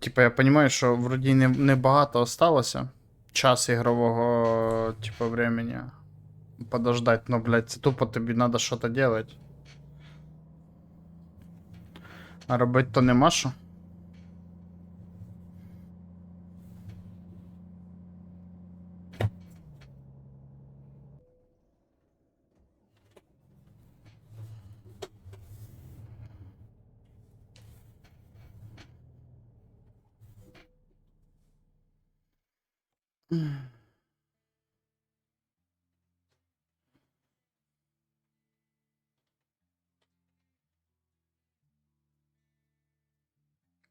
Типа, я розумію, що вроді не, не багато осталося. Час ігрового, типа, времени. Подождать, но, блядь, це тупо тобі треба щось делать. А робити то нема що.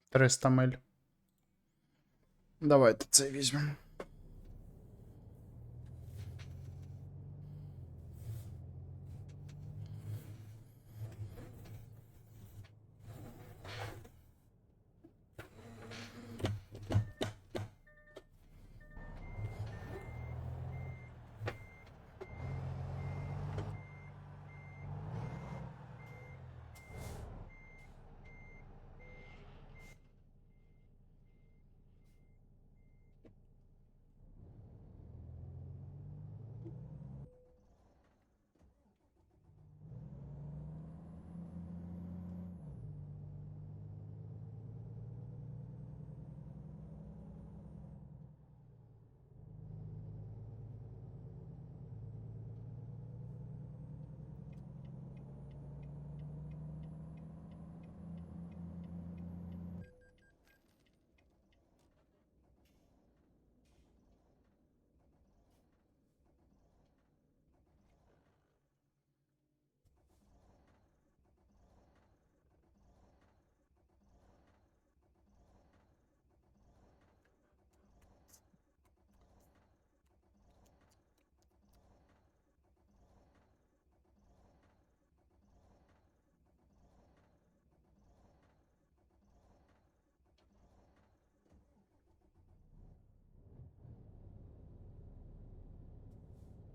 Триста миль. Давайте це візьмемо.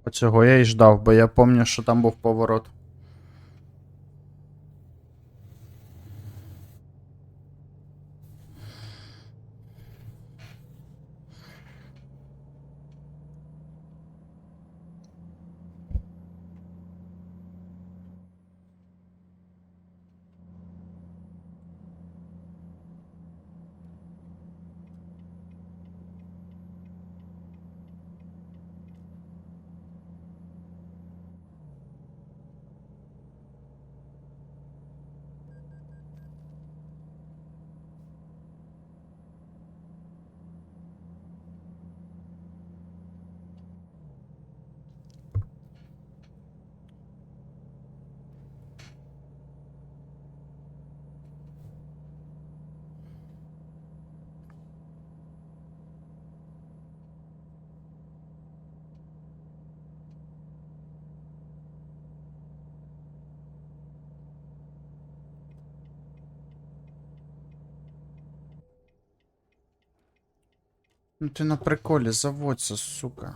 Оцього я і ждав, бо я пам'ятаю, що там був поворот. Ну ти на приколі, заводься, сука.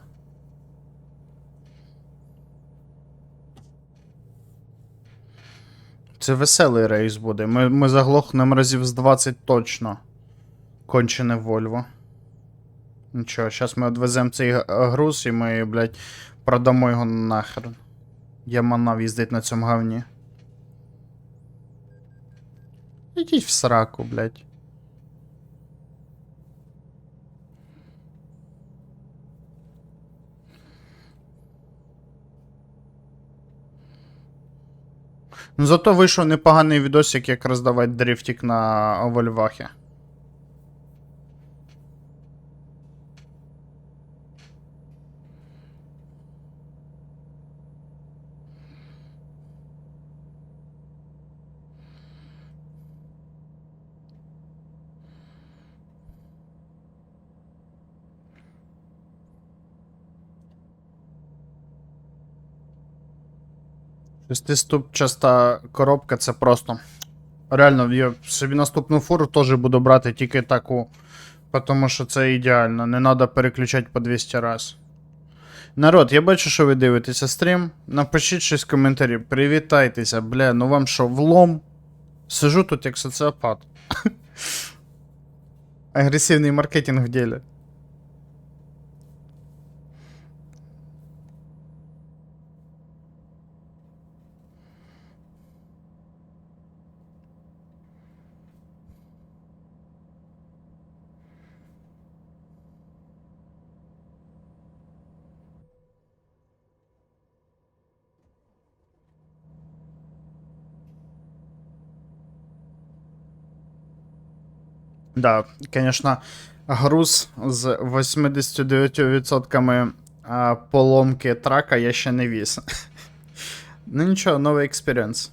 Це веселий рейс буде. Ми, ми заглохнемо разів з 20 точно. Кончене Вольво. Нічого, зараз ми відвеземо цей груз і ми, блядь, продамо його нахер. Я манав їздить на цьому говні. Ідіть в сраку, блядь. Зато вийшов непоганий відосик, як роздавати дрифтик на Вольвахі. Шестиступчаста коробка це просто. Реально, я собі наступну фуру теж буду брати тільки таку. Тому що це ідеально. Не треба переключати по 200 раз. Народ, я бачу, що ви дивитеся стрім. Напишіть щось в коментарі. Привітайтеся, бля, ну вам що, влом? Сижу тут як соціопат. Агрессивный маркетинг в деле. Да, конечно, груз з 89% поломки трака я ще не віз. ну нічого, новий експіріенс.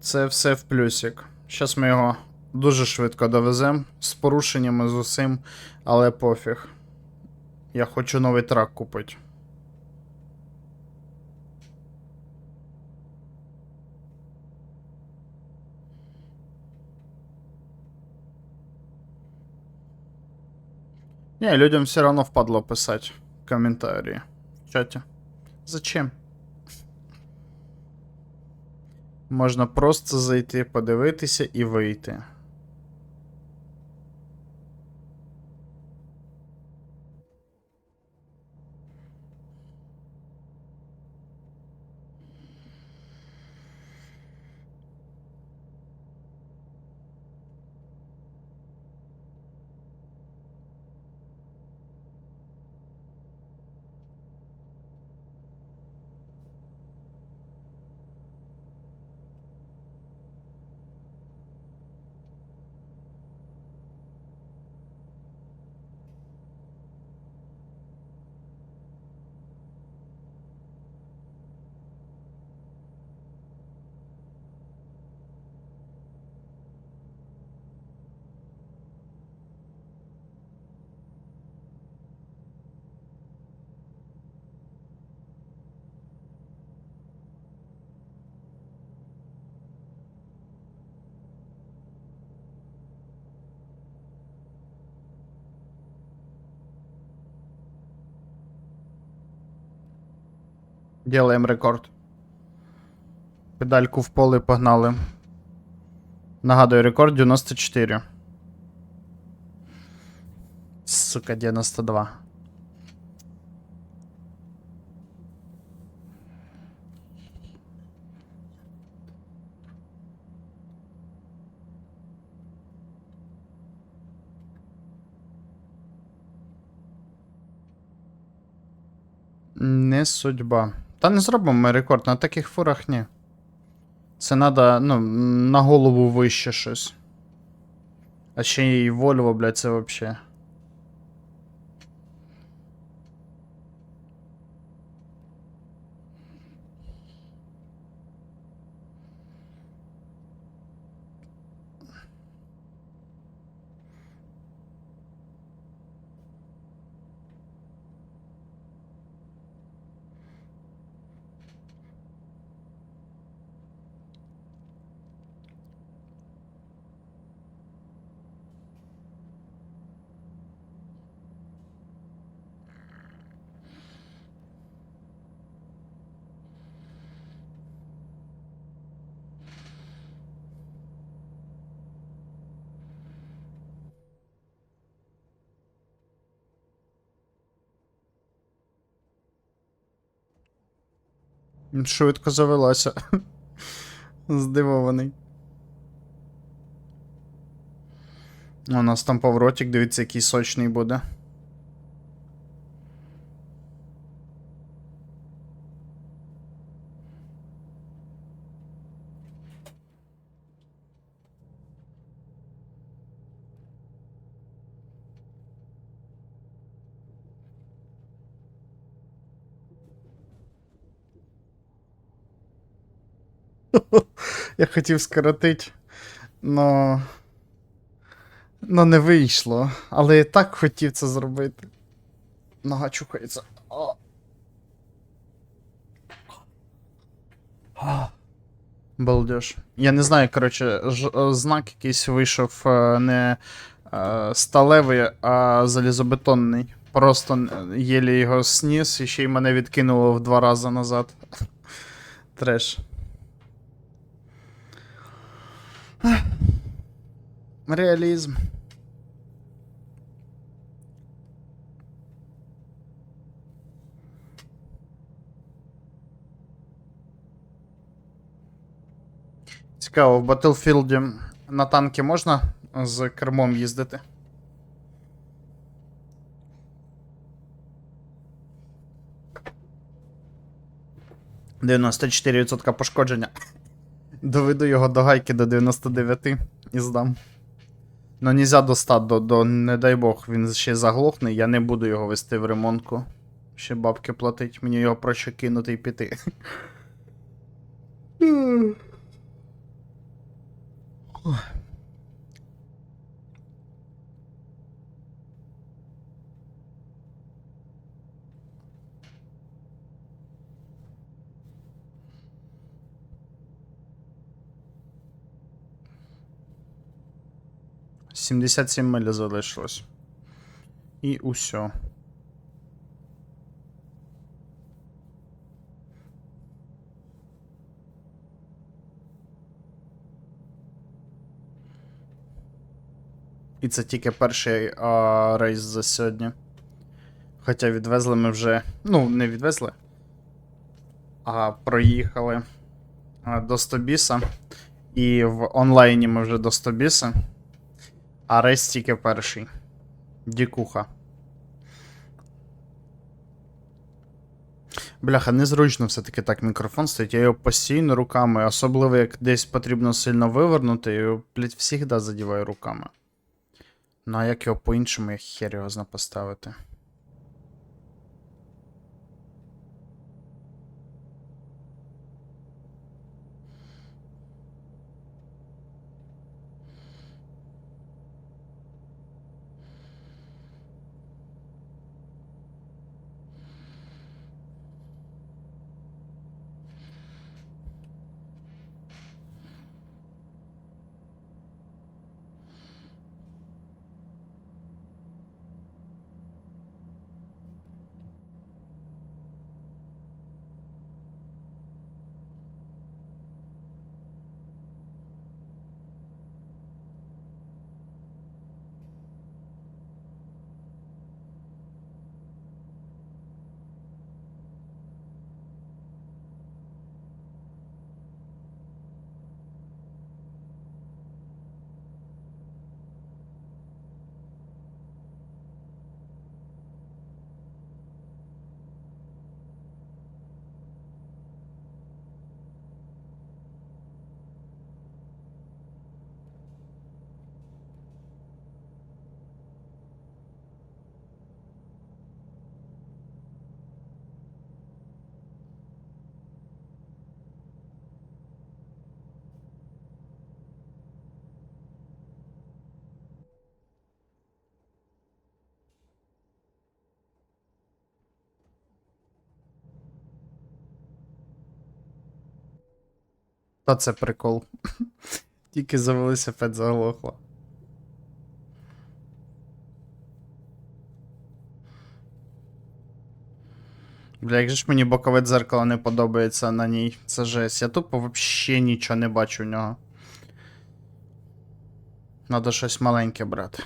Це все в плюсик. Зараз ми його дуже швидко довеземо з порушеннями з усім, але пофіг. Я хочу новий трак купити. Не, людям все равно впадло писать комментарии в чате. Зачем? Можна просто зайти, подивитися і вийти. Делаем рекорд. Педальку в поле погнали. Нагадую, рекорд 94. Сука, 92. Не судьба. Та не зробимо ми рекорд, на таких фурах ні. Це треба, ну, на голову вище щось. А ще й Volvo, блядь, це вообще. Швидко завелася. Здивований. У нас там поворотик, дивіться, який сочний буде. Я хотів скоротити, но. Но не вийшло. Але я так хотів це зробити. Нога чухається. О. А. Балдеж. Я не знаю, коротше, е, знак якийсь вийшов е, не е, сталевий, а залізобетонний. Просто єлі його сніс і ще й мене відкинуло в два рази назад. Треш. Реалізм. Цікаво, в Battlefield на танки можна з кермом їздити? «94% пошкодження. Доведу його до гайки до 99 і здам. Ну нельзя до 100, до, до, не дай Бог, він ще заглохне, я не буду його вести в ремонтку. Ще бабки платить, мені його проще кинути і піти. Ой. 77 миль залишилось. І усьо. І це тільки перший а, рейс за сьогодні. Хоча відвезли ми вже. Ну, не відвезли, а проїхали до Стобіса. І в онлайні ми вже до Стобіса. А рейс тільки перший. Дікуха. Бляха, незручно все-таки так мікрофон стоїть. Я його постійно руками, особливо як десь потрібно сильно вивернути, я його, блядь, завжди задіваю руками. Ну а як його по-іншому, я хер його зна поставити. Та це прикол. Тільки завелися, фет заглохла. Бля, як же ж мені бокове дзеркало не подобається на ній. Це жесть. Я тупо вообще нічого не бачу в нього. Надо щось маленьке брати.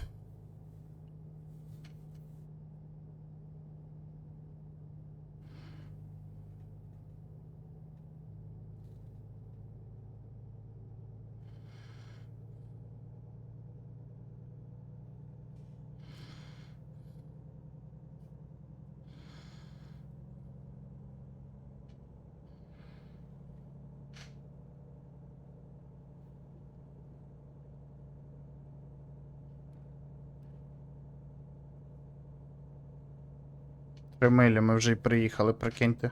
Три милі ми вже й приїхали, прикиньте.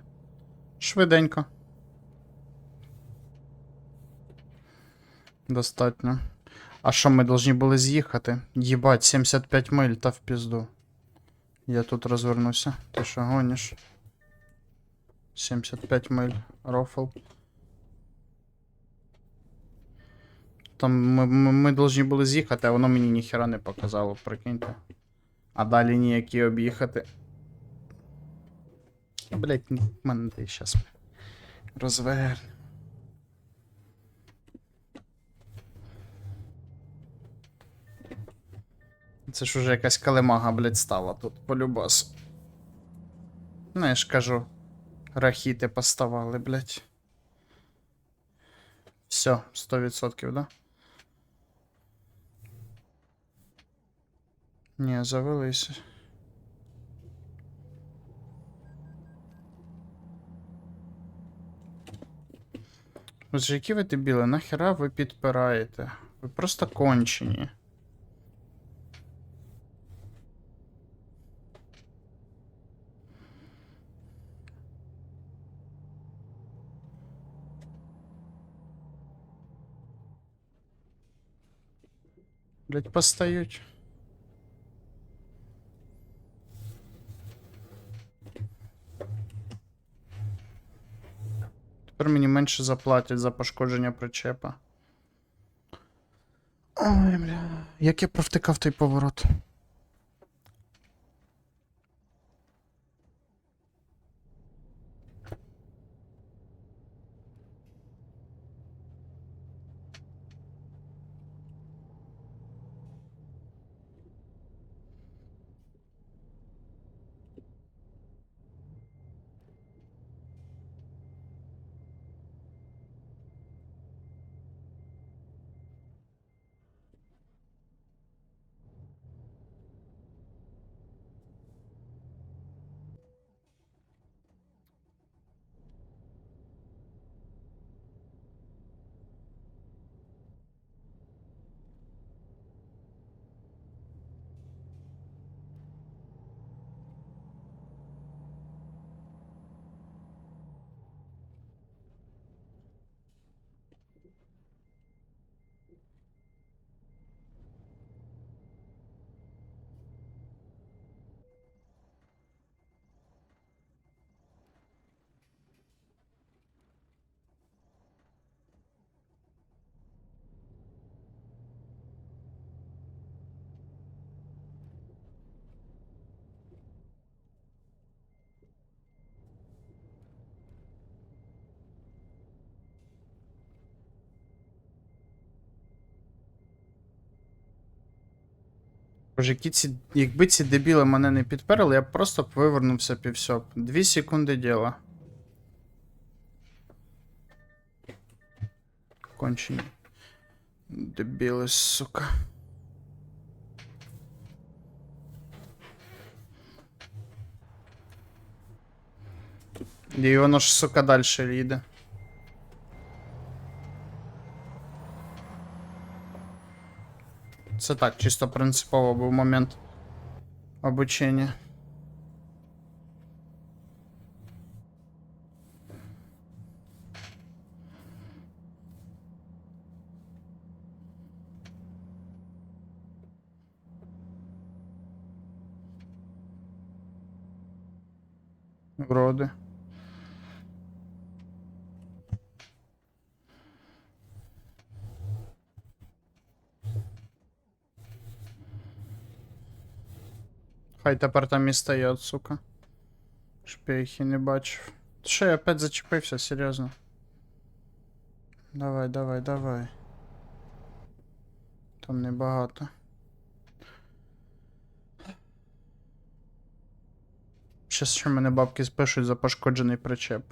Швиденько. Достатньо. А що ми должні були з'їхати? Їбать, 75 миль та в пізду. Я тут розвернуся. Ти що гониш? 75 миль. Рофл. Там ми, ми, ми були з'їхати, а воно мені ніхера не показало, прикиньте. А далі ніякі об'їхати. Блять, мене ти щас розверне. Це ж уже якась калемага, блядь, стала тут полюбас. Ну, я ж кажу, рахіти поставали, блядь. Все, 100%, да? Ні, завелися. Боже, які ви дебіли, нахера ви підпираєте? Ви просто кончені. Блять, постають. Тепер мені менше заплатять за пошкодження причепа. Ой, бля. Як я провтикав той поворот? Боже, які ці. Якби ці дебіли мене не підперли, я б просто б вивернувся півсьоп. Дві секунди діла. Кончені. Дебіли, сука. І воно ж, сука, далі їде. Це так, чисто принципово був момент обучення. Вроде. Хай тепер там і стає, сука. Щоб не бачив. Що я опять зачепився, серйозно. Давай, давай, давай. Там небагато. Щас ще мене бабки спишуть за пошкоджений причеп.